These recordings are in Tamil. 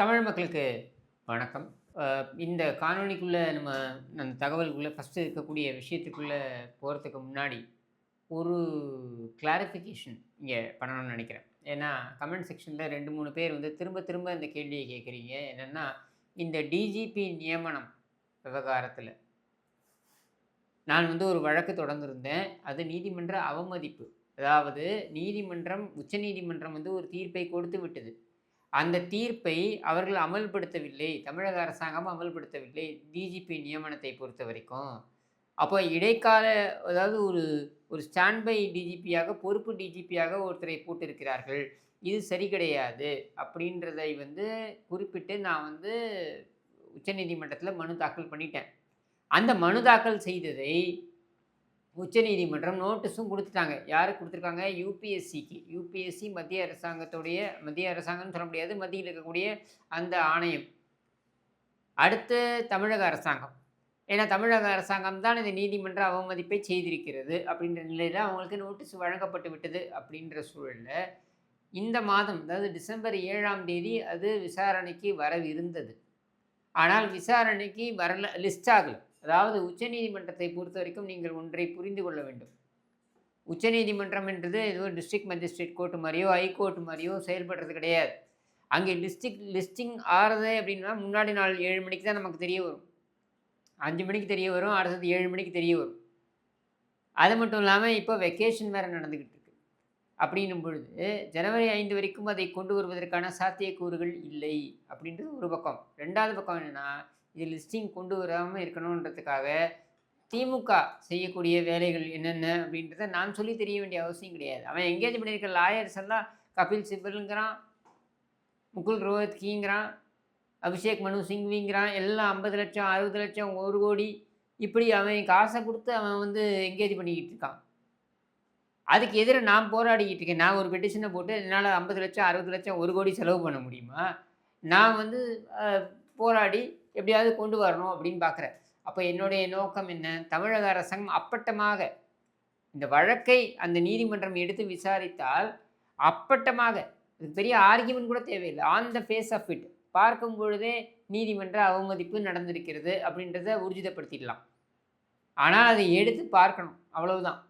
தமிழ் மக்களுக்கு வணக்கம். இந்த காணொலிக்குள்ளே நம்ம அந்த தகவலுக்குள்ளே ஃபஸ்ட்டு இருக்கக்கூடிய விஷயத்துக்குள்ளே போகிறதுக்கு முன்னாடி ஒரு கிளாரிஃபிகேஷன் இங்கே பண்ணணும்னு நினைக்கிறேன். ஏன்னா கமெண்ட் செக்ஷனில் ரெண்டு மூணு பேர் வந்து திரும்ப திரும்ப இந்த கேள்வியை கேட்குறீங்க என்னென்னா இந்த டிஜிபி நியமனம் விவகாரத்தில் நான் வந்து ஒரு வழக்கு தொடர்ந்துருந்தேன். அது நீதிமன்ற அவமதிப்பு. அதாவது நீதிமன்றம் உச்சநீதிமன்றம் வந்து ஒரு தீர்ப்பை கொடுத்து விட்டது. அந்த தீர்ப்பை அவர்கள் அமல்படுத்தவில்லை. தமிழக அரசாங்கம் அமல்படுத்தவில்லை. டிஜிபி நியமனத்தை பொறுத்த வரைக்கும். அப்போ இடைக்கால அதாவது ஒரு ஒரு ஸ்டாண்ட் பை டிஜிபியாக பொறுப்பு டிஜிபியாக ஒருத்தரை போட்டிருக்கிறார்கள். இது சரி கிடையாது. அப்படின்றதை வந்து குறிப்பிட்டு நான் வந்து உச்சநீதிமன்றத்தில் மனு தாக்கல் பண்ணிட்டேன். அந்த மனு தாக்கல் செய்ததை உச்சநீதிமன்றம் நோட்டீஸும் கொடுத்துட்டாங்க. யாருக்கு கொடுத்துருக்காங்க? யூபிஎஸ்சிக்கு. யூபிஎஸ்சி மத்திய அரசாங்கத்துடைய மத்திய அரசாங்கம்னு சொல்ல முடியாது மத்தியில் இருக்கக்கூடிய அந்த ஆணையம். அடுத்து தமிழக அரசாங்கம். ஏன்னா தமிழக அரசாங்கம் தான் இந்த நீதிமன்ற அவமதிப்பை செய்திருக்கிறது அப்படின்ற நிலையில் அவங்களுக்கு நோட்டீஸ் வழங்கப்பட்டு விட்டது அப்படின்ற சூழலில் இந்த மாதம் அதாவது டிசம்பர் ஏழாம் தேதி அது விசாரணைக்கு வரவிருந்தது. ஆனால் விசாரணைக்கு வரல லிஸ்ட் ஆகலை. அதாவது உச்சநீதிமன்றத்தை பொறுத்த வரைக்கும் நீங்கள் ஒன்றை புரிந்து கொள்ள வேண்டும். உச்சநீதிமன்றம் என்றது ஏதோ டிஸ்ட்ரிக்ட் மஜிஸ்ட்ரேட் கோர்ட்டு மாதிரியோ ஹைகோர்ட் மாதிரியோ செயல்படுறது கிடையாது. அங்கே டிஸ்ட்ரிக்ட் லிஸ்டிங் ஆறுது அப்படின்னா முன்னாடி நாள் ஏழு மணிக்கு தான் நமக்கு தெரிய வரும். அஞ்சு மணிக்கு தெரிய வரும் அடுத்தது ஏழு மணிக்கு தெரிய வரும். அது மட்டும் இல்லாமல் இப்போ வெக்கேஷன் வேறு நடந்துக்கிட்டு இருக்கு. அப்படின்னும் பொழுது ஜனவரி ஐந்து வரைக்கும் அதை கொண்டு வருவதற்கான சாத்தியக்கூறுகள் இல்லை அப்படின்றது ஒரு பக்கம். ரெண்டாவது பக்கம் என்னென்னா இது லிஸ்டிங் கொண்டு வராமல் இருக்கணுன்றதுக்காக திமுக செய்யக்கூடிய வேலைகள் என்னென்ன அப்படின்றத நான் சொல்லி தெரிய வேண்டிய அவசியம் கிடையாது. அவன் எங்கேஜ் பண்ணியிருக்க லாயர்ஸ் எல்லாம் கபில் சிபலுங்கிறான் முகுல் ரோஹத்கிங்கிறான் அபிஷேக் மனு சிங்விங்கிறான் எல்லாம் ஐம்பது லட்சம் அறுபது லட்சம் ஒரு கோடி இப்படி அவன் காசை கொடுத்து அவன் வந்து எங்கேஜ் பண்ணிக்கிட்டு இருக்கான். அதுக்கு எதிராக நான் போராடிக்கிட்டு இருக்கேன். நான் ஒரு பெட்டிஷனை போட்டு என்னால் ஐம்பது லட்சம் அறுபது லட்சம் ஒரு கோடி செலவு பண்ண முடியுமா? நான் வந்து போராடி எப்படியாவது கொண்டு வரணும் அப்படின்னு பார்க்குறேன். அப்போ என்னுடைய நோக்கம் என்ன? தமிழக அரசாங்கம் அப்பட்டமாக இந்த வழக்கை அந்த நீதிமன்றம் எடுத்து விசாரித்தால் அப்பட்டமாக இது பெரிய ஆர்கியூமெண்ட் கூட தேவையில்லை. On the face of it பார்க்கும் பொழுதே நீதிமன்ற அவமதிப்பு நடந்திருக்கிறது அப்படின்றத ஊர்ஜிதப்படுத்திடலாம் ஆனால் அதை எடுத்து பார்க்கணும். அவ்வளவுதான்.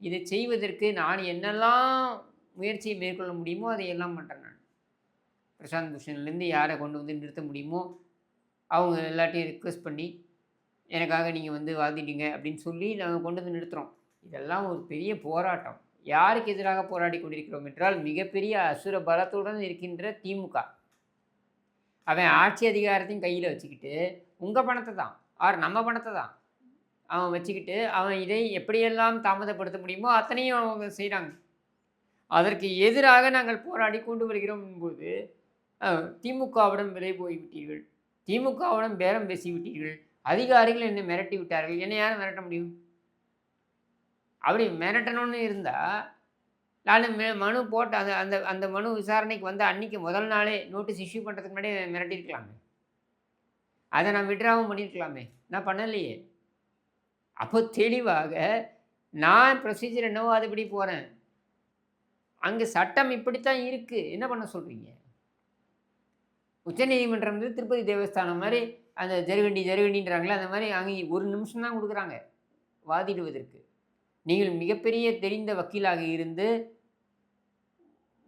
இதை செய்வதற்கு நான் என்னெல்லாம் முயற்சியை மேற்கொள்ள முடியுமோ அதை எல்லாம் பண்ணுறேன் நான். பிரசாந்த் பூஷன்லேருந்து யாரை கொண்டு வந்து நிறுத்த முடியுமோ அவங்க எல்லாத்தையும் ரிக்வெஸ்ட் பண்ணி எனக்காக நீங்கள் வந்து வாதிட்டீங்க அப்படின்னு சொல்லி நாங்கள் கொண்டு வந்து நிறுத்துகிறோம் இதெல்லாம் ஒரு பெரிய போராட்டம். யாருக்கு எதிராக போராடி கொண்டிருக்கிறோம் என்றால் மிகப்பெரிய அசுர பலத்துடன் இருக்கின்ற திமுக. அவன் ஆட்சி அதிகாரத்தையும் கையில் வச்சுக்கிட்டு உங்கள் பணத்தை தான் ஆர் நம்ம பணத்தை தான். அவன் வச்சுக்கிட்டு அவன் இதை எப்படியெல்லாம் தாமதப்படுத்த முடியுமோ அத்தனையும் அவங்க செய்கிறாங்க அதற்கு எதிராக நாங்கள் போராடி கொண்டு வருகிறோம் போது திமுகவிடம் விலை போய்விட்டீர்கள். திமுகவுடன் பேரம் பேசிவிட்டீர்கள். அதிகாரிகள் என்னை மிரட்டி விட்டார்கள். என்னை யாரும் மிரட்ட முடியும்? அப்படி மிரட்டணும்னு இருந்தால் நான் மெ- மனு போட்ட அந்த அந்த அந்த மனு விசாரணைக்கு வந்த அன்னைக்கு முதல் நாளே நோட்டீஸ் இஷ்யூ பண்ணுறதுக்கு முன்னாடி மிரட்டியிருக்கலாமே. அதை நான் விட்ராவும் பண்ணியிருக்கலாமே. நான் பண்ணலையே. அப்போ தெளிவாக நான் ப்ரொசீஜர் என்னவோ அதுபடி போகிறேன் அங்கே சட்டம் இப்படித்தான் இருக்குது என்ன பண்ண சொல்கிறீங்க உச்சநீதிமன்றம் வந்து திருப்பதி தேவஸ்தானம் மாதிரி அந்த ஜருகண்டி ஜருகண்டின்றாங்களே அந்த மாதிரி அங்கே ஒரு நிமிஷம் தான் கொடுக்குறாங்க. வாதிடுவதற்கு. நீங்கள் மிகப்பெரிய தெரிந்த வக்கீலாக இருந்து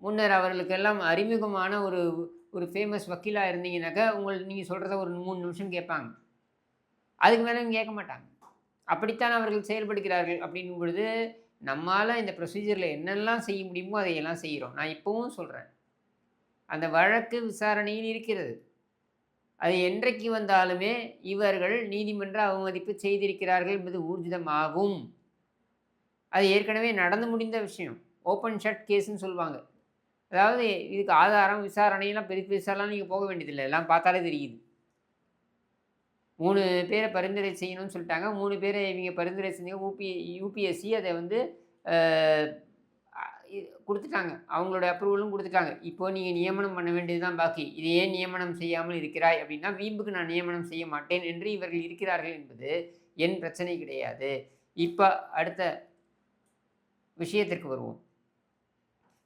முன்னர் அவர்களுக்கெல்லாம் அறிமுகமான ஒரு ஒரு ஃபேமஸ் வக்கீலாக இருந்தீங்கன்னாக்கா உங்கள் நீங்கள் சொல்கிறத ஒரு மூணு நிமிஷம் கேட்பாங்க. அதுக்கு மேலே கேட்க மாட்டாங்க. அப்படித்தான் அவர்கள் செயல்படுகிறார்கள் அப்படின் பொழுது நம்மால் இந்த ப்ரொசீஜரில் என்னெல்லாம் செய்ய முடியுமோ அதையெல்லாம் செய்கிறோம். நான் இப்போவும் சொல்கிறேன் அந்த வழக்கு விசாரணையில் இருக்கிறது. அது என்றைக்கு வந்தாலுமே இவர்கள் நீதிமன்ற அவமதிப்பு செய்திருக்கிறார்கள் என்பது ஊர்ஜிதமாகும். அது ஏற்கனவே நடந்து முடிந்த விஷயம். ஓப்பன் ஷட் கேஸ்ன்னு சொல்லுவாங்க. அதாவது இதுக்கு ஆதாரம் விசாரணையெல்லாம் பெரிய பெருசாலாம் நீங்கள் போக வேண்டியதில்லை. எல்லாம் பார்த்தாலே தெரியுது. மூணு பேரை பரிந்துரை செய்யணும்னு சொல்லிட்டாங்க. மூணு பேரை இவங்க பரிந்துரை செஞ்சு யூபி யூபிஎஸ்சி அதை வந்து கொடுத்துட்டாங்க. அவங்களோட அப்ரூவலும் கொடுத்துட்டாங்க. இப்போ நீங்கள் நியமனம் பண்ண வேண்டியது தான் பாக்கி. இது ஏன் நியமனம் செய்யாமல் இருக்கிறாய் அப்படின்னா வீம்புக்கு நான் நியமனம் செய்ய மாட்டேன் என்று இவர்கள் இருக்கிறார்கள் என்பது என் பிரச்சனை கிடையாது. இப்போ அடுத்த விஷயத்திற்கு வருவோம்.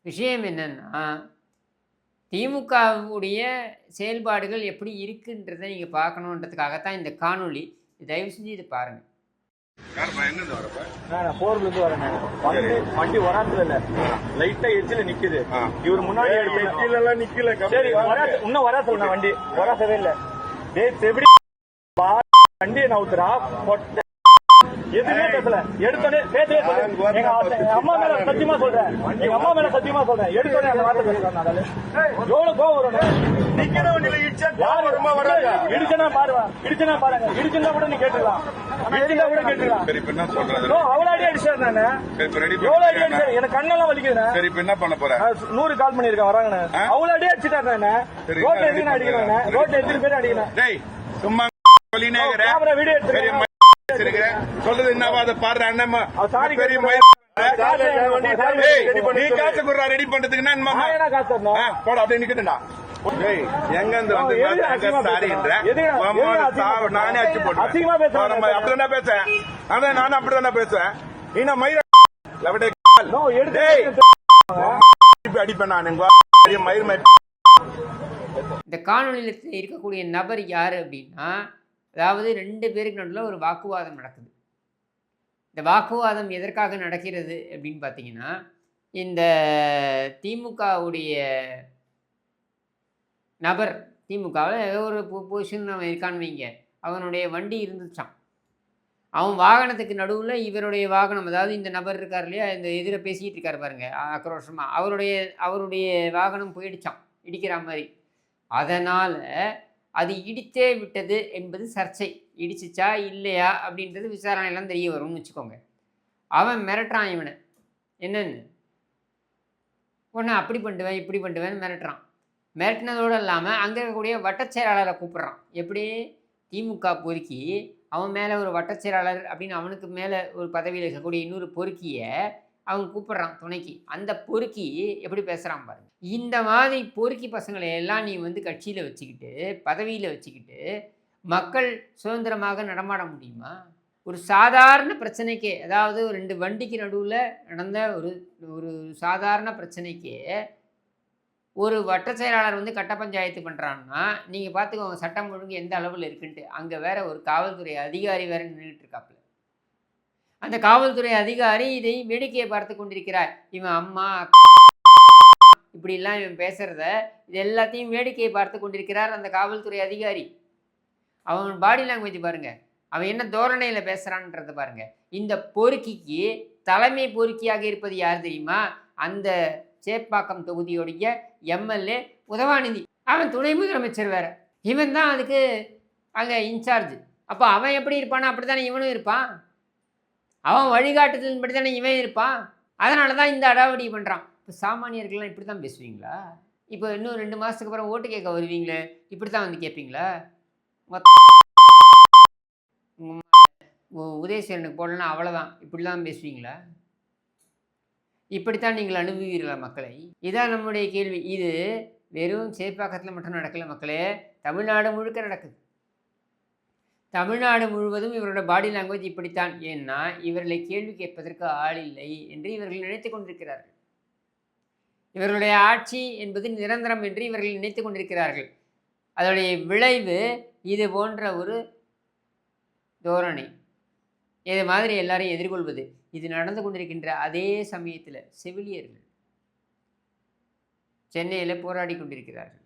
விஷயம் என்னன்னா திமுகவுடைய செயல்பாடுகள் எப்படி இருக்குன்றதை நீங்கள் பார்க்கணுன்றதுக்காகத்தான் இந்த காணொளி. தயவு செஞ்சு இதை பாருங்கள் யாருப்பா? எங்கிருந்து வரப்ப நான் போர்ல இருந்து வரேன் வண்டி வண்டி வராத்துல இல்ல. லைட்டா எச்சில நிக்குது. இவர் முன்னாடி எல்லாம் நிக்கல. சரி வரா இன்னும் வரா சொல்லுங்க வண்டி. வராசவே இல்ல டேய் செவிடி. நவுத்துறா எதுவுமே பேசல. எடுத்தோடனே பேசவே. எங்க அம்மா மேல சத்தியமா சொல்றேன். எங்க அம்மா மேல சத்தியமா சொல்றேன். எடுத்தோடனே அந்த வார்த்தை அதுல. எவ்வளவு கோவம் வரும் நிக்கிற வண்டியில இடிச்சா யாரு? ரொம்ப வராது? இடிச்சுனா பாருங்க இடிச்சுனா பாருங்க. இடிச்சுனா கூட நீ கேட்டுக்கலாம். இடிச்சுனா கூட கேட்டுக்கலாம். சரி இப்ப என்ன சொல்றது? நோ, அவ்வளவு அடி அடிச்சாரு நானு. எவ்வளவு அடி அடிச்சாரு? எனக்கு கண்ணெல்லாம் வலிக்குதுண்ணே. சரி இப்ப என்ன பண்ண போற? நான் நூறு கால் பண்ணிருக்கேன் வராங்கண்ணே? அவ்வளவு அடி அடிச்சுட்டாரு நானு. ரோட்ல ready அடிக்கிறேன்? ரோட்ல எத்தனை பேர் அடிக்கிறேன் சும்மா சொல்லினே இருக்கிற இருக்கிற. சொல்றது என்னவா? அதை பாடுற பெரிய நீ. காசு கொடுறா ரெடி பண்றதுக்கு போடா அப்படியே நிக்குதுடா டேய் எங்க இருந்து வந்து சாரின்ற? நானே அப்படிதானே பேசுறேன் அதான் நானும் அப்படிதானே பேசுறேன் நீ நான் மயிர லவடே அடிப்பேன் நான் மயிர் மயிர் இந்த காணொளியில் இருக்கக்கூடிய நபர் யார் அப்படின்னா அதாவது ரெண்டு பேருக்கு நடுவில் ஒரு வாக்குவாதம் நடக்குது. இந்த வாக்குவாதம் எதற்காக நடக்கிறது அப்படின்னு பார்த்தீங்கன்னா இந்த திமுகவுடைய நபர் திமுகவில் ஏதோ ஒரு பொசிஷன் அவன் இருக்கான்னு வைங்க. அவனுடைய வண்டி இருந்துச்சான் அவன் வாகனத்துக்கு நடுவில் இவருடைய வாகனம் அதாவது இந்த நபர் இருக்கார் இல்லையா இந்த எதிர பேசிக்கிட்டு இருக்கார் பாருங்க ஆக்ரோஷமாக அவருடைய அவருடைய வாகனம் போயிடுச்சான் இடிக்கிற மாதிரி. அதனால் அது இடித்தே விட்டது என்பது சர்ச்சை. இடிச்சிச்சா? இல்லையா? அப்படின்றது விசாரணையெல்லாம் தெரிய வரும்னு வச்சுக்கோங்க. அவன் மிரட்டுறான் இவனை. என்னன்னு? ஒன்று அப்படி பண்ணிடுவேன் இப்படி பண்ணுவேன்னு மிரட்டுறான். மிரட்டினதோடு இல்லாமல் அங்கே இருக்கக்கூடிய வட்டச் செயலாளரை கூப்பிட்றான். எப்படி? திமுக பொறுக்கி அவன் மேலே ஒரு வட்டச் செயலாளர் அப்படின்னு அவனுக்கு மேலே ஒரு பதவியில் இருக்கக்கூடிய இன்னொரு பொறுக்கியை அவங்க கூப்பிட்றான் துணைக்கு. அந்த பொறுக்கி எப்படி பேசுகிறான் பாருங்க. இந்த மாதிரி பொறுக்கி பசங்களை எல்லாம் நீ வந்து கட்சியில் வச்சுக்கிட்டு பதவியில் வச்சுக்கிட்டு மக்கள் சுதந்திரமாக நடமாட முடியுமா? ஒரு சாதாரண பிரச்சனைக்கே அதாவது ஒரு ரெண்டு வண்டிக்கு நடுவில் நடந்த ஒரு ஒரு சாதாரண பிரச்சனைக்கே ஒரு வட்ட செயலாளர் வந்து கட்ட பஞ்சாயத்து பண்ணுறான்னா நீங்கள் பார்த்துக்கோங்க சட்டம் ஒழுங்கு எந்த அளவில் இருக்குன்ட்டு. அங்கே வேற ஒரு காவல்துறை அதிகாரி வேற நின்றுட்டு இருக்காப்புல அந்த காவல்துறை அதிகாரி இதை வேடிக்கையை பார்த்து கொண்டிருக்கிறார். இவன் அம்மா இப்படிலாம் இவன் பேசுகிறத இது எல்லாத்தையும் வேடிக்கையை பார்த்து கொண்டிருக்கிறார் அந்த காவல்துறை அதிகாரி. அவன் பாடி லாங்குவேஜ் பாருங்க. அவன் என்ன தோரணையில் பேசுகிறான்றத பாருங்க. இந்த பொறுக்கிக்கு தலைமை பொறுக்கியாக இருப்பது யார் தெரியுமா? அந்த சேப்பாக்கம் தொகுதியுடைய எம்எல்ஏ உதவாநிதி. அவன் துணை முதலமைச்சர் வேற. இவன் தான் அதுக்கு அங்கே இன்சார்ஜ் அப்போ அவன் எப்படி இருப்பானா அப்படி தானே இவனும் இருப்பான். அவன் வழிகாட்டுதலின்படி தானே இவன் இருப்பான். அதனால தான் இந்த அடாவடி பண்ணுறான் இப்போ சாமானியர்கள்லாம் இப்படி தான் பேசுவீங்களா? இப்போ இன்னும் ரெண்டு மாதத்துக்கு அப்புறம் ஓட்டு கேட்க வருவீங்களே? இப்படி தான் வந்து கேட்பீங்களா? உங்கள் உதயசேரனுக்கு போடலன்னா அவ்வளோதான் இப்படிலாம் பேசுவீங்களா? இப்படித்தான் நீங்கள் அனுபவிக்கிறீர்களா மக்களை? இதான் நம்முடைய கேள்வி. இது வெறும் சேப்பாக்கத்தில் மட்டும் நடக்கல மக்களே. தமிழ்நாடு முழுக்க நடக்குது. தமிழ்நாடு முழுவதும் இவரோட பாடி லாங்குவேஜ் இப்படித்தான். ஏன்னா இவர்களை கேள்வி கேட்பதற்கு ஆள் இல்லை என்று இவர்கள் நினைத்து கொண்டிருக்கிறார்கள். இவர்களுடைய ஆட்சி என்பது நிரந்தரம் என்று இவர்கள் நினைத்து கொண்டிருக்கிறார்கள். அதனுடைய விளைவு இது போன்ற ஒரு தோரணை. இது மாதிரி எல்லாரையும் எதிர்கொள்வது. இது நடந்து கொண்டிருக்கின்ற அதே சமயத்தில் செவிலியர்கள் சென்னையில் போராடி கொண்டிருக்கிறார்கள்.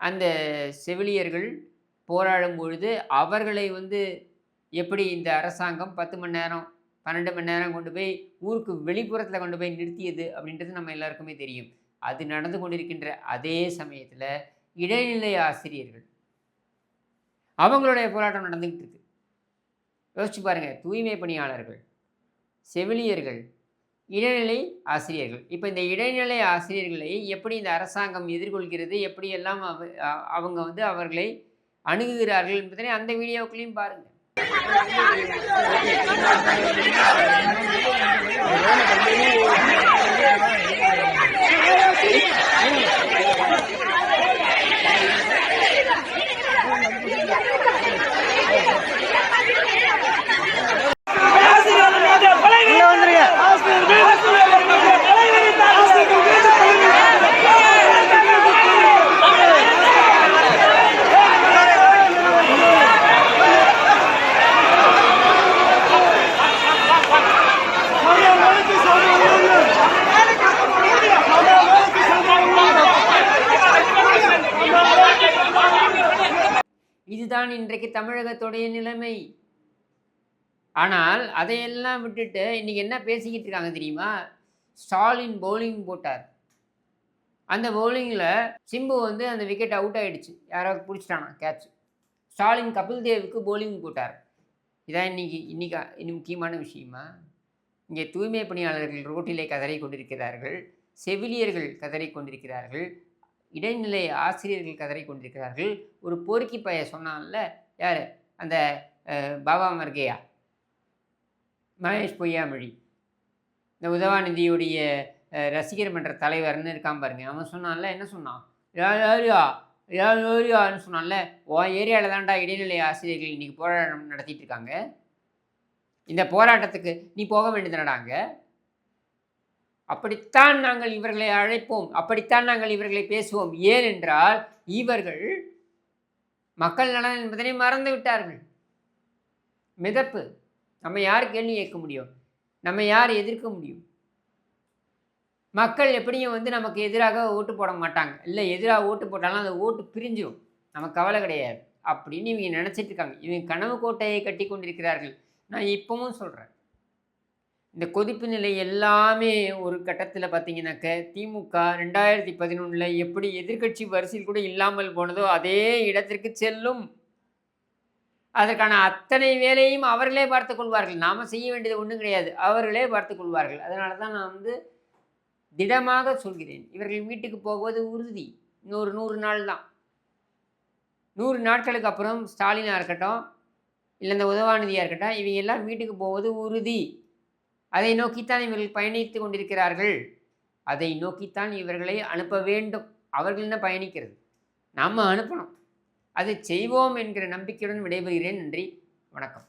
அந்த செவிலியர்கள் போராடும் பொழுது அவர்களை வந்து எப்படி இந்த அரசாங்கம் பத்து மணி நேரம் பன்னெண்டு மணி நேரம் கொண்டு போய் ஊருக்கு வெளிப்புறத்தில் கொண்டு போய் நிறுத்தியது அப்படின்றது நம்ம எல்லாருக்குமே தெரியும். அது நடந்து கொண்டிருக்கின்ற அதே சமயத்தில் இடைநிலை ஆசிரியர்கள் அவங்களுடைய போராட்டம் நடந்துக்கிட்டு இருக்கு. யோசிச்சு பாருங்கள் தூய்மை பணியாளர்கள் செவிலியர்கள் இடைநிலை ஆசிரியர்கள். இப்போ இந்த இடைநிலை ஆசிரியர்களை எப்படி இந்த அரசாங்கம் எதிர்கொள்கிறது எப்படியெல்லாம் அவ அவங்க வந்து அவர்களை அணுகுகிறார்கள் என்பதனை அந்த வீடியோக்களையும் பாருங்கள். இன்றைக்கு தமிழகத்துடைய நிலைமை. ஆனால் அதையெல்லாம் விட்டுட்டு இன்னைக்கு என்ன பேசிக்கிட்டு இருக்காங்க தெரியுமா? ஸ்டாலின் பவுலிங் போட்டார். அந்த பவுலிங்கில் சிம்பு வந்து அந்த விக்கெட் அவுட் ஆகிடுச்சு யாராவது பிடிச்சிட்டானா? கேட்ச் ஸ்டாலின் கபில் தேவுக்கு bowling போட்டார். இதான் இன்னைக்கு இன்னைக்கு இன்னும் முக்கியமான விஷயமா? இங்கே தூய்மை பணியாளர்கள் ரோட்டிலே கதறி கொண்டிருக்கிறார்கள். செவிலியர்கள் கதறி கொண்டிருக்கிறார்கள். இடைநிலை ஆசிரியர்கள் கதறி கொண்டிருக்கிறார்கள். ஒரு பொறுக்கி பைய சொன்னான்ல யார்? அந்த பாபா மர்கேயா. மகேஷ் பொய்யாமொழி. இந்த உதவாநிதியுடைய ரசிகர் மன்ற தலைவர்னு இருக்கான் பாருங்க. அவன் சொன்னான்ல என்ன சொன்னான்? யார் யாரியா யார் யாரியான்னு சொன்னான்ல. உன் ஏரியாவில் தான்டா இடைநிலை ஆசிரியர்கள் இன்னைக்கு போராட்டம் நடத்திட்டு இருக்காங்க. இந்த போராட்டத்துக்கு நீ போக வேண்டியதுனடாங்க அப்படித்தான் நாங்கள் இவர்களை அழைப்போம். அப்படித்தான் நாங்கள் இவர்களை பேசுவோம். ஏனென்றால் இவர்கள் மக்கள் நலன் என்பதனை மறந்து விட்டார்கள். மிதப்பு. நம்ம யார் கேள்வி கேட்க முடியும்? நம்ம யார் எதிர்க்க முடியும்? மக்கள் எப்படியும் வந்து நமக்கு எதிராக ஓட்டு போட மாட்டாங்க. இல்லை எதிராக ஓட்டு போட்டாலும் அந்த ஓட்டு பிரிஞ்சிடும் நமக்கு கவலை கிடையாது. அப்படின்னு இவங்க நினச்சிட்டு இருக்காங்க. இவங்க கனவு கோட்டையை கட்டி கொண்டிருக்கிறார்கள். நான் இப்பவும் சொல்கிறேன் இந்த கொதிப்பு நிலை எல்லாமே ஒரு கட்டத்தில் பார்த்தீங்கன்னாக்க திமுக ரெண்டாயிரத்தி பதினொன்றில் எப்படி எதிர்க்கட்சி வரிசையில் கூட இல்லாமல் போனதோ அதே இடத்திற்கு செல்லும். அதற்கான அத்தனை வேலையும் அவர்களே பார்த்து கொள்வார்கள். நாம் செய்ய வேண்டியது ஒன்றும் கிடையாது. அவர்களே பார்த்து கொள்வார்கள். அதனால தான் நான் வந்து திடமாக சொல்கிறேன். இவர்கள் வீட்டுக்கு போவது உறுதி. இன்னொரு நூறு நாள் தான். நூறு நாட்களுக்கு அப்புறம் ஸ்டாலினாக இருக்கட்டும் இல்லை இந்த உதவாநிதியாக இருக்கட்டும் இவங்க எல்லாம் வீட்டுக்கு போவது உறுதி. அதை நோக்கித்தான் இவர்கள் பயணித்து கொண்டிருக்கிறார்கள். அதை நோக்கித்தான் இவர்களை அனுப்ப வேண்டும். அவர்கள் என்ன பயணிக்கிறது? நாம் அனுப்பணும். அதை செய்வோம் என்கிற நம்பிக்கையுடன் விடைபெறுகிறேன். நன்றி. வணக்கம்.